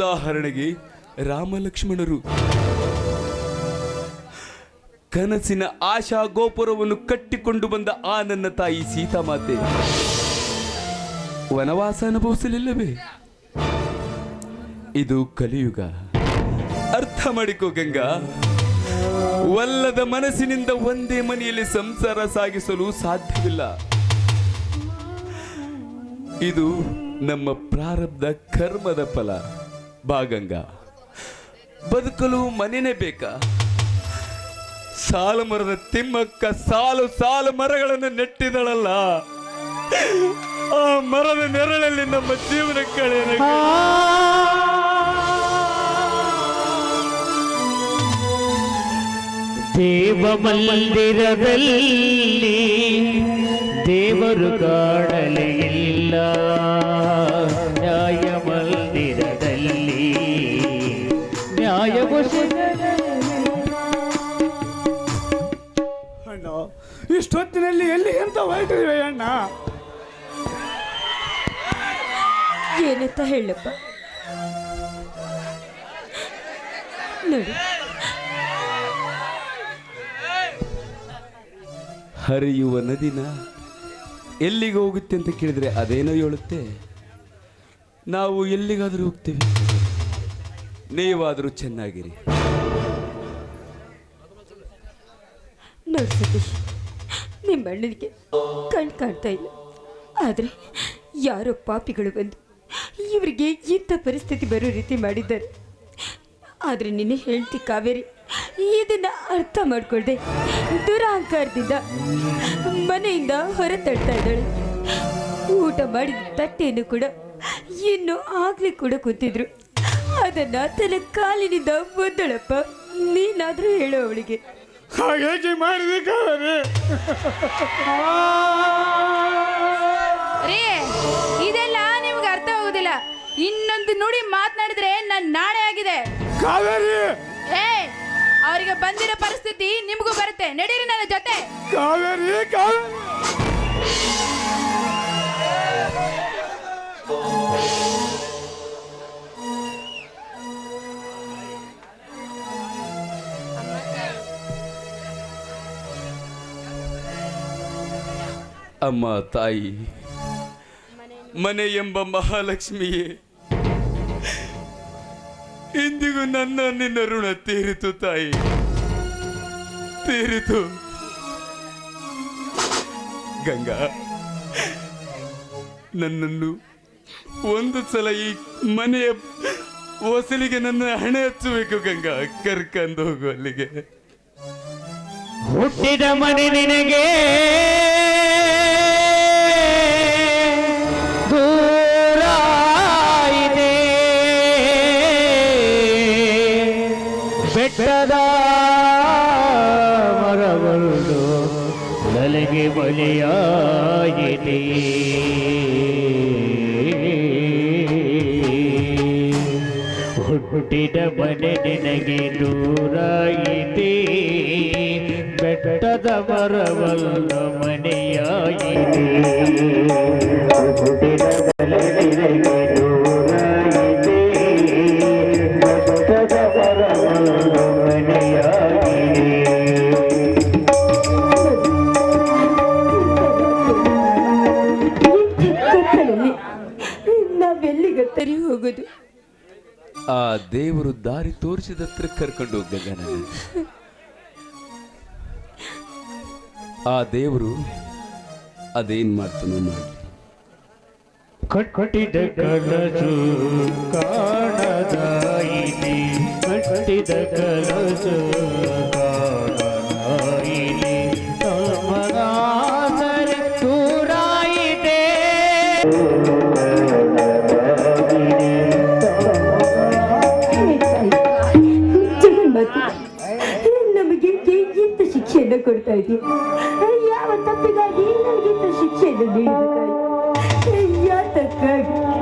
ಉದಾಹರಣೆಗೆ ರಾಮಲಕ್ಷ್ಮಣರು. ಕನಸಿನ ಆಶಾ ಗೋಪುರವನ್ನು ಕಟ್ಟಿಕೊಂಡು ಬಂದ ಆ ನನ್ನ ತಾಯಿ ಸೀತಾಮಾತೆ. ವನವಾಸ ಅನುಭವಿಸಲಿಲ್ಲವೇ? ಇದು ಕಲಿಯುಗ. ಅರ್ಥ ಮಾಡಿಕೋ ಗಂಗಾ. ವಲ್ಲದ ಮನಸ್ಸಿನಿಂದ ಒಂದೇ ಮನೆಯಲ್ಲಿ ಸಂಸಾರ ಸಾಗಿಸಲು ಸಾಧ್ಯವಿಲ್ಲ. ಇದು ನಮ್ಮ ಪ್ರಾರಬ್ಧ ಕರ್ಮದ ಫಲ. ಭಾಗಂಗ ಬದುಕಲು ಮನೆನೇ ಬೇಕಾ? ಸಾಲು ಮರದ ತಿಮ್ಮಕ್ಕ ಸಾಲು ಸಾಲು ಮರಗಳನ್ನು ನೆಟ್ಟಿದಳಲ್ಲ. ಆ ಮರದ ನೆರಳಲ್ಲಿ ನಮ್ಮ ಜೀವನ ಕಳೆದ ದೇವ ಮಂದಿರದಲ್ಲಿ ದೇವರು ಕಾಣಲೇ ಇಲ್ಲ. ಇಷ್ಟೊತ್ತಿನಲ್ಲಿ ಎಲ್ಲಿ ಎಂತ ಹೊರಟಿದ್ವಿ ಅಣ್ಣ? ಏನಂತ ಹೇಳಪ್ಪ? ನೋಡಿ. ಹರಿಯುವ ನದಿನ ಎಲ್ಲಿಗೆ ಹೋಗುತ್ತೆ ಅಂತ ಕೇಳಿದ್ರೆ ಅದೇನೋ ಹೇಳುತ್ತೆ. ನಾವು ಎಲ್ಲಿಗಾದರೂ ಹೋಗ್ತೇವೆ. ನೀವಾದರೂ ಚೆನ್ನಾಗಿರಿ. ನೋಡಿ ಸತೀಶ್ ಅಣ್ಣನಿಗೆ ಕಣ್ ಕಾಣ್ತಾ ಇಲ್ಲ. ಆದರೆ ಯಾರೋ ಪಾಪಿಗಳು ಬಂದು ಇವರಿಗೆ ಇಂಥ ಪರಿಸ್ಥಿತಿ ಬರೋ ರೀತಿ ಮಾಡಿದ್ದಾರೆ. ಆದರೆ ನಿನ್ನೆ ಹೇಳ್ತಿ ಕಾವೇರಿ ಇದನ್ನ ಅರ್ಥ ಮಾಡ್ಕೊಳ್ದೆ ದುರಹಂಕಾರದಿಂದ ಮನೆಯಿಂದ ಹೊರ ತಳ್ತಾ ಇದ್ದಾಳೆ. ಊಟ ಮಾಡಿದ ತಟ್ಟೆಯನ್ನು ಕೂಡ ಇನ್ನು ಆಗ್ಲಿ ಕೂಡ ಕೂತಿದ್ರು. ಅದನ್ನ ತನ್ನ ಕಾಲಿನಿಂದ ಒದ್ದಳಪ್ಪ ನೀನಾದ್ರೂ ಹೇಳು ಅವಳಿಗೆ. ಹಾಗೆ ಮಾಡಿದೆ ಕಾವೇರಿ ರೀ ಇದೆಲ್ಲ ನಿಮ್ಗೆ ಅರ್ಥ ಆಗೋದಿಲ್ಲ. ಇನ್ನೊಂದು ನುಡಿ ಮಾತನಾಡಿದ್ರೆ ನನ್ನ ನಾಳೆ ಆಗಿದೆ. ಕಾವೇರಿ! ಏ ಅವರಿಗೆ ಬಂದಿರೋ ಪರಿಸ್ಥಿತಿ ನಿಮಗೂ ಬರುತ್ತೆ. ನಡೀರಿ ನನ್ನ ಜೊತೆ. ಕಾವೇರಿ ಕಾವೇರಿ! ಅಮ್ಮ, ತಾಯಿ ಮನೆ ಎಂಬ ಮಹಾಲಕ್ಷ್ಮಿಯೇ, ಇಂದಿಗೂ ನನ್ನ ನಿನ್ನ ಋಣ ತೀರಿತು, ತಾಯಿ. ತೀರಿತು. ಗಂಗಾ, ನನ್ನನ್ನು ಒಂದು ಸಲ ಈ ಮನೆಯ ಹೊಸಲಿಗೆ ನನ್ನ ಹಣೆ ಹಚ್ಚಬೇಕು, ಗಂಗಾ. ಕರ್ಕೊಂಡು ಹೋಗು ಅಲ್ಲಿಗೆ. ಹುಟ್ಟಿದ ಮನೆ ನಿನಗೆ ಬೆಟ್ಟದ ಮರಗಳು ನನಗೆ ಬಲಿಯಾಗಿದೆ ಹುಟ್ಟಿದ ಮನೆ ನಿನಗೆ ದೂರ ಇದೆ ಬೆಟ್ಟದ ಮರವಲ್ಲ ಮನೆಯಾಗಿದೆ ಹುಟ್ಟಿದ ಮನೆ ನಿನಗೆ ದೇವರು ದಾರಿ ತೋರಿಸಿದತ್ರ ಕರ್ಕೊಂಡು ಹೋಗ್ಬೇಕ ಆ ದೇವರು ಅದೇನ್ ಮಾಡ್ತಾನೋ ಮಾಡಿ ಕಟ್ಟಿದ ಕನಸು ಕಾಣದಾಯಿನಿ ಕಟ್ಟಿದ ಕನಸು ಇದೆಯಾ ಯಾವ ತಪ್ಪಿಗಾಗಿ ನನಗಿಂತ ಶಿಕ್ಷೆಯನ್ನು ನೀಡಿದ ತಾಯಿ ಯಾತಕ್ಕಾಗಿ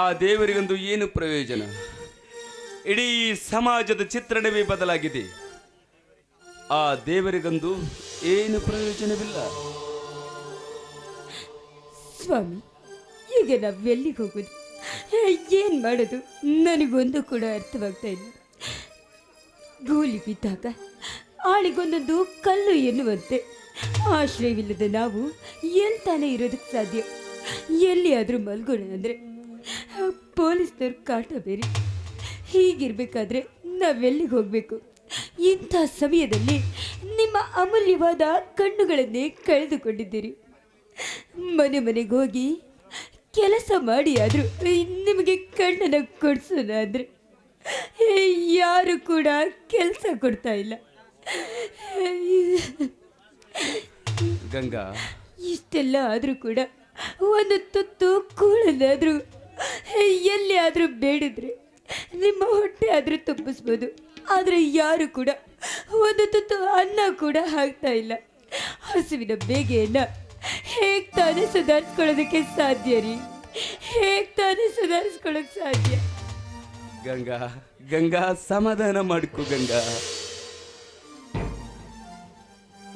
ಆ ದೇವರಿಗೊಂದು ಏನು ಪ್ರಯೋಜನ? ಇಡೀ ಸಮಾಜದ ಚಿತ್ರಣವೇ ಬದಲಾಗಿದೆ. ಆ ದೇವರಿಗೊಂದು ಏನು ಪ್ರಯೋಜನವಿಲ್ಲ. ಸ್ವಾಮಿ, ಈಗ ನಾವು ಎಲ್ಲಿಗೆ ಹೋಗೋದು? ಏನು ಮಾಡೋದು? ನನಗೊಂದು ಕೂಡ ಅರ್ಥವಾಗ್ತಾ ಇಲ್ಲ. ಗೋಲಿ ಬಿದ್ದಾಗ ಆಳಿಗೊಂದೊಂದು ಕಲ್ಲು ಎನ್ನುವಂತೆ. ಆಶ್ರಯವಿಲ್ಲದೆ ನಾವು ಎಂತಾನೆ ಇರೋದಕ್ಕೆ ಸಾಧ್ಯ. ಎಲ್ಲಿಯಾದರೂ ಮಲ್ಗೋಣ ಅಂದರೆ ಪೊಲೀಸ್ನವ್ರ ಕಾಟ ಬೇರೆ. ಹೀಗಿರ್ಬೇಕಾದ್ರೆ ನಾವೆಲ್ಲಿಗೆ ಹೋಗಬೇಕು? ಇಂಥ ಸಮಯದಲ್ಲಿ ನಿಮ್ಮ ಅಮೂಲ್ಯವಾದ ಕಣ್ಣುಗಳನ್ನೇ ಕಳೆದುಕೊಂಡಿದ್ದೀರಿ. ಮನೆ ಮನೆಗೆ ಹೋಗಿ ಕೆಲಸ ಮಾಡಿ ಆದರೂ ನಿಮಗೆ ಕಣ್ಣನ್ನು ಕೊಡಿಸೋದಾದರೆ ಅಂದರೆ ಯಾರು ಕೂಡ ಕೆಲಸ ಕೊಡ್ತಾ ಇಲ್ಲ. ಗಂಗಾ. ಇಷ್ಟೆಲ್ಲ ಆದರೂ ಕೂಡ ಒಂದು ತುತ್ತು ಕೂಳನ್ನಾದರೂ ಎಲ್ಲಿ ಆದರೂ ಬೇಡಿದ್ರೆ ನಿಮ್ಮ ಹೊಟ್ಟೆ ಆದರೂ ತುಂಬಿಸ್ಬೋದು. ಆದರೆ ಯಾರು ಕೂಡ ಒಂದು ತುತ್ತು ಅನ್ನ ಕೂಡ ಹಾಕ್ತಾ ಇಲ್ಲ. ಹಸುವಿನ ಬೇಗೆಯನ್ನು ಹೇಗೆ ತಾನೇ ಸುಧಾರಿಸ್ಕೊಳ್ಳೋದಕ್ಕೆ ಸಾಧ್ಯ ರೀ? ಹೇಗೆ ತಾನೇ ಸುಧಾರಿಸ್ಕೊಳ್ಳೋಕೆ ಸಾಧ್ಯ? ಗಂಗಾ ಗಂಗಾ, ಸಮಾಧಾನ ಮಾಡಿಕೊ ಗಂಗಾ.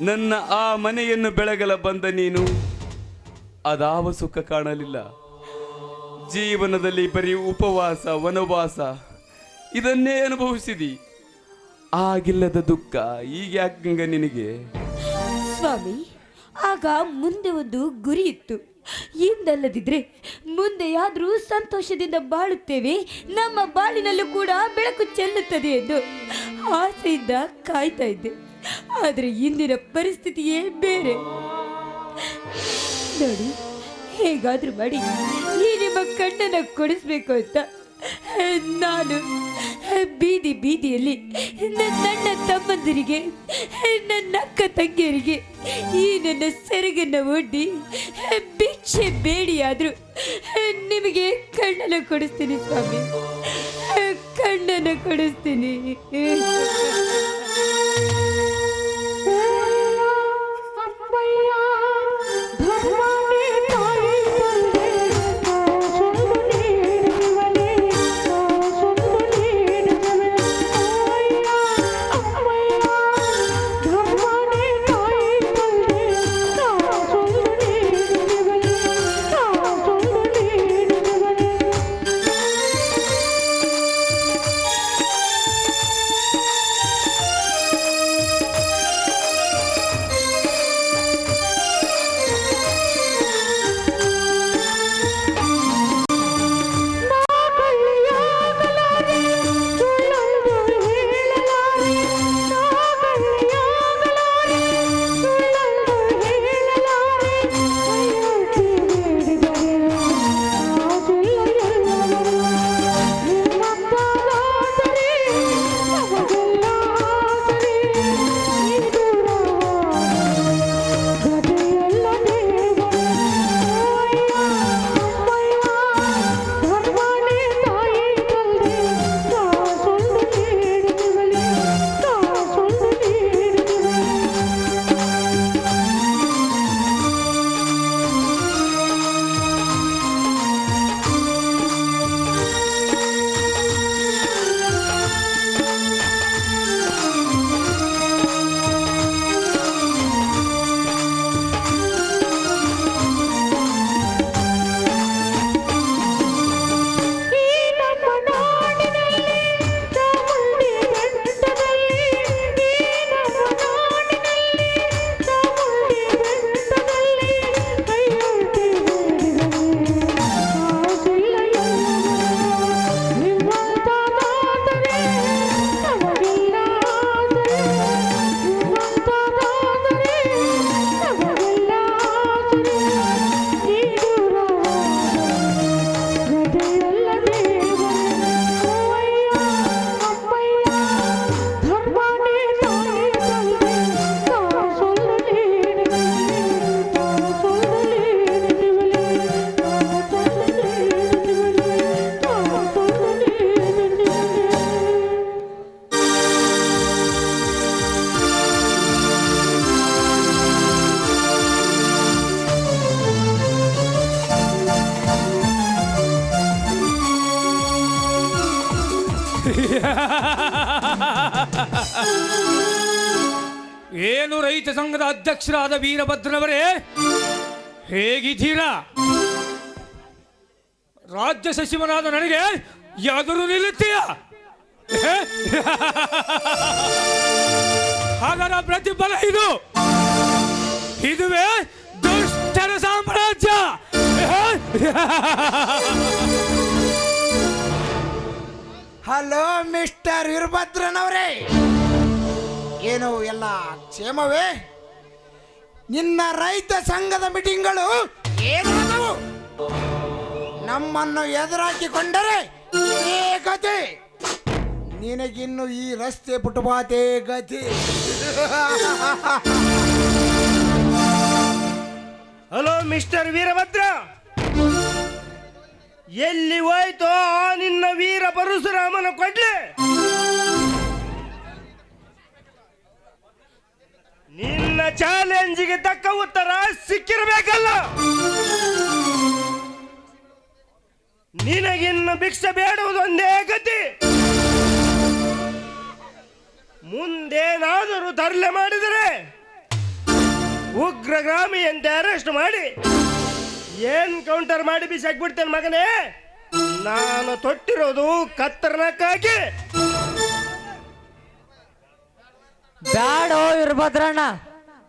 ನನ್ನ ಆ ಮನೆಯನ್ನು ಬೆಳಗಲ ಬಂದ ನೀನು ಅದಾವ ಸುಖ ಕಾಣಲಿಲ್ಲ. ಜೀವನದಲ್ಲಿ ಬರೀ ಉಪವಾಸ, ವನವಾಸ, ಇದನ್ನೇ ಅನುಭವಿಸಿದಿ. ಆಗಿಲ್ಲದ ದುಃಖ, ಈಗ ಯಾಕೆ ನಿನಗೆ? ಸ್ವಾಮಿ, ಆಗ ಮುಂದೆ ಒಂದು ಗುರಿ ಇತ್ತು. ಇಂದಲ್ಲದಿದ್ರೆ ಮುಂದೆಯಾದರೂ ಸಂತೋಷದಿಂದ ಬಾಳುತ್ತೇವೆ, ನಮ್ಮ ಬಾಳಿನಲ್ಲೂ ಕೂಡ ಬೆಳಕು ಚೆಲ್ಲುತ್ತದೆ ಎಂದು ಆಸೆಯಿಂದ ಕಾಯ್ತಾ ಇದ್ದೆ. ಆದರೆ ಇಂದಿನ ಪರಿಸ್ಥಿತಿಯೇ ಬೇರೆ. ನೋಡಿ, ಹೇಗಾದ್ರೂ ಮಾಡಿ. ನಿಮ್ಮ ಕಣ್ಣನ್ನು ಕೊಡಿಸ್ಬೇಕು ಅಂತ ನಾನು ಬೀದಿ ಬೀದಿಯಲ್ಲಿ ನನ್ನ ತಮ್ಮಂದಿರಿಗೆ, ನನ್ನ ಅಕ್ಕ ತಂಗಿಯರಿಗೆ ಈ ನನ್ನ ಸೆರಗನ್ನು ಒಡ್ಡಿ ಭಿಕ್ಷೆ ಬೇಡಿಯಾದರೂ ನಿಮಗೆ ಕಣ್ಣನ್ನು ಕೊಡಿಸ್ತೀನಿ ಸ್ವಾಮಿ. ಕಣ್ಣನ್ನು ಕೊಡಿಸ್ತೀನಿ. ಸಂಘದ ಅಧ್ಯಕ್ಷರಾದ ವೀರಭದ್ರನವರೇ ಹೇಗಿದ್ದೀರಾ ರಾಜ್ಯ ಸಚಿವನಾದ ನನಗೆ ಯಾದರೂ ನಿಲ್ಲುತ್ತೀಯ. ಹಾಗರ ಪ್ರತಿಫಲ ಇದು. ಇದುವೇ ದುಷ್ಟರ ಸಾಮ್ರಾಜ್ಯ. ಹಲೋ, ಮಿಸ್ಟರ್ ವೀರಭದ್ರನವರೇ. ಏನು ಎಲ್ಲ ಕ್ಷೇಮವೇ? ನಿನ್ನ ರೈತ ಸಂಘದ ಮೀಟಿಂಗ್ಗಳು ಏನಾದವು? ನಮ್ಮನ್ನು ಎದುರಾಕಿಕೊಂಡರೆ ಇದೇ ಗತಿ ನಿನಗಿನ್ನು ಈ ರಸ್ತೆ ಪುಟಪಾತೆ ಗತಿ. Hello, mister Veerabhadra. ಎಲ್ಲಿ ಹೋಯ್ತೋ ನಿನ್ನ ವೀರ ಪರಶುರಾಮನ ಕೊಡ್ಲೆ? ಚಾಲೆಂಜಿಗೆ ತಕ್ಕ ಉತ್ತರ ಸಿಕ್ಕಿರಬೇಕಲ್ಲ. ನಿನಗಿನ್ನು ಭಿಕ್ಷೆ ಬೇಡುವುದೊಂದೇ ಗತಿ. ಮುಂದೇನಾದರೂ ತರಲೆ ಮಾಡಿದರೆ ಉಗ್ರಗ್ರಾಮಿಯಂತೆ ಅರೆಸ್ಟ್ ಮಾಡಿ ಏನ್ ಕೌಂಟರ್ ಮಾಡಿ ಬಿಸಾಕ್ಬಿಡ್ತೇನೆ ಮಗನೇ. ನಾನು ತೊಟ್ಟಿರೋದು ಕತ್ತರ್ನಕ್ಕಾಗಿ ಬ್ಯಾಡೋ ಇರ್ಭದ್ರಣ್ಣ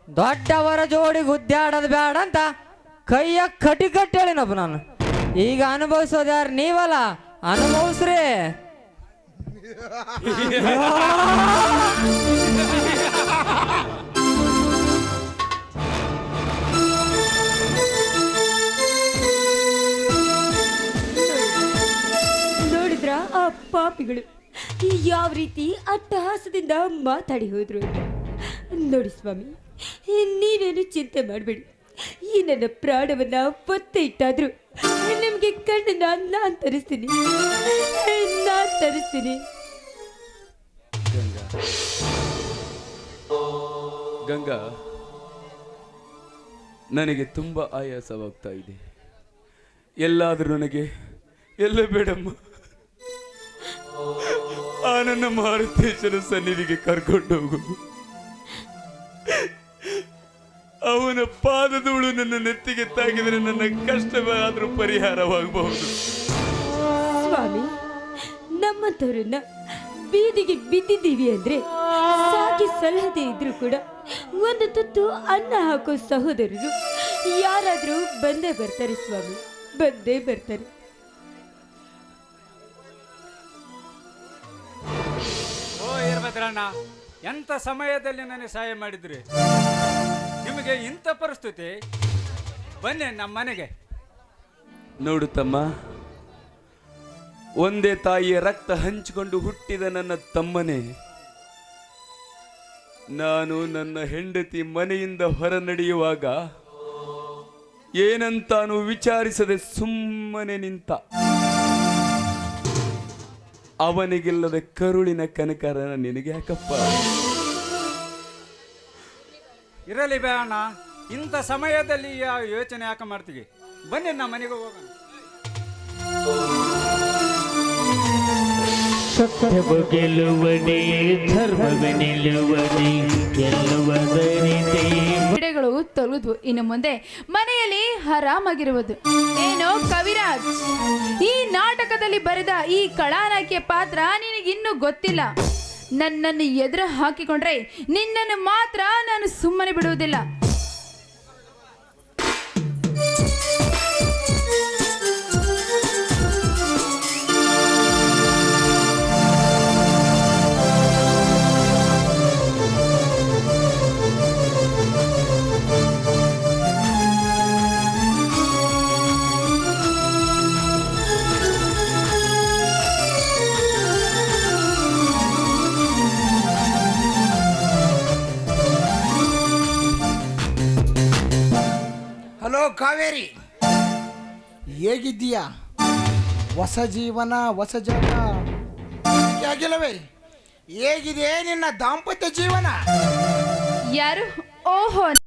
ದೊಡ್ಡವರ ಜೋಡಿ ಗುದ್ದಾಡೋದು ಬೇಡ ಅಂತ ಕೈಯ ಕಟಿ ಕಟ್ಟಿ ಹೇಳಿನಪ್ಪ ನಾನು. ಈಗ ಅನುಭವಿಸೋದು ಯಾರು? ನೀವಲ್ಲ? ಅನುಭವಿಸ್ರಿ. ನೋಡಿದ್ರ ಆ ಪಾಪಿಗಳು? ಯಾವ ರೀತಿ ಅಟ್ಟಹಾಸದಿಂದ ಮಾತಾಡಿ ಹೋದ್ರು? ನೋಡಿ ಸ್ವಾಮಿ ನೀವೇನು ಚಿಂತೆ ಮಾಡಬೇಡಿ. ಈ ನನ್ನ ಪ್ರಾಣವನ್ನ ಒತ್ತೆ ಇಟ್ಟಾದ್ರು ನಿಮ್ಗೆ ಕಣ್ಣನ್ನ ನಾನ್ ತರಿಸ್ತೀನಿ. ನಾನ್ ತರಿಸ್ತೀನಿ. ಗಂಗಾ. ನನಗೆ ತುಂಬ ಆಯಾಸವಾಗ್ತಾ ಇದೆ. ಎಲ್ಲಾದರೂ ನನಗೆ, ಎಲ್ಲ ಬೇಡಮ್ಮ. ಆ ನನ್ನ ಮಾರುತೇಶ್ವರ ಸನ್ನಿಧಿಗೆ ಕರ್ಕೊಂಡು ಹೋಗು ಅವನ ಪಾದದೂಳು ನನ್ನ ನೆತ್ತಿಗೆ ತಾಗಿದರೆ ನನ್ನ ಕಷ್ಟವಾದರೂ ಪರಿಹಾರವಾಗಬಹುದು. ಸ್ವಾಮಿ ನಮ್ಮಂಥವ್ರನ್ನ ಬೀದಿಗೆ ಬಿದ್ದಿದ್ದೀವಿ ಅಂದ್ರೆ ಸಾಕಿ ಸಲಹದೆ ಇದ್ರು ಕೂಡ ಒಂದು ತುತ್ತು ಅನ್ನ ಹಾಕೋ ಸಹೋದರರು ಯಾರಾದರೂ ಬಂದೇ ಬರ್ತಾರೆ ಸ್ವಾಮಿ ಬಂದೇ ಬರ್ತಾರೆ. ಓ ಇರ್ಭದ್ರಣ್ಣ ಎಂಥ ಸಮಯದಲ್ಲಿ ನನಗೆ ಸಹಾಯ ಮಾಡಿದ್ರಿ? ನಿಮಗೆ ಇಂಥ ಪರಿಸ್ಥಿತಿ, ಬನ್ನಿ ನಮ್ಮ ಮನೆಗೆ. ನೋಡು ತಮ್ಮ, ಒಂದೇ ತಾಯಿಯ ರಕ್ತ ಹಂಚಿಕೊಂಡು ಹುಟ್ಟಿದ ನನ್ನ ತಮ್ಮನೇ, ನಾನು ನನ್ನ ಹೆಂಡತಿ ಮನೆಯಿಂದ ಹೊರ ನಡೆಯುವಾಗ ಏನಂತಾನು ವಿಚಾರಿಸದೆ ಸುಮ್ಮನೆ ನಿಂತ. ಅವನಿಗಿಲ್ಲದ ಕರುಳಿನ ಕನಕರನ ನಿನಗೆ ಯಾಕಪ್ಪ ಇರಲಿ ಬೇಡ ಅಣ್ಣ ಇಂಥ ಸಮಯದಲ್ಲಿ ಯಾವ ಯೋಚನೆ ಯಾಕೆ ಮಾಡ್ತೀವಿ? ಬನ್ನಿ ನಮ್ಮ ಮನೆಗೆ ಹೋಗೋಣ. ಸತ್ಯವ ಗೆಲ್ಲುವನೇ ಧರ್ಮವ ನಿಲ್ಲುವನೇ ಗೆಲ್ಲುವುದರಿತೇ ಗಿಡಗಳು ತೊಲಗಿದ್ವು ಇನ್ನು ಮುಂದೆ ಮನೆಯಲ್ಲಿ ಆರಾಮಾಗಿರುವುದು. ಏನೋ ಕವಿರಾಜ್ ಈ ನಾಟಕದಲ್ಲಿ ಬರೆದ ಈ ಕಳಾನಾಕಿಯ ಪಾತ್ರ ನಿನಗಿನ್ನೂ ಗೊತ್ತಿಲ್ಲ. ನನ್ನನ್ನು ಎದುರು ಹಾಕಿಕೊಂಡ್ರೆ ನಿನ್ನನ್ನು ಮಾತ್ರ ನಾನು ಸುಮ್ಮನೆ ಬಿಡುವುದಿಲ್ಲ. ಕಾವೇರಿ ಹೇಗಿದ್ದೀಯಾ? ಹೊಸ ಜೀವನ ಹೊಸ ಜಾಗ ಯಾಗಿಲ್ಲವೇ ಹೇಗಿದೆ ನಿನ್ನ ದಾಂಪತ್ಯ ಜೀವನ? ಯಾರು? ಓಹೋ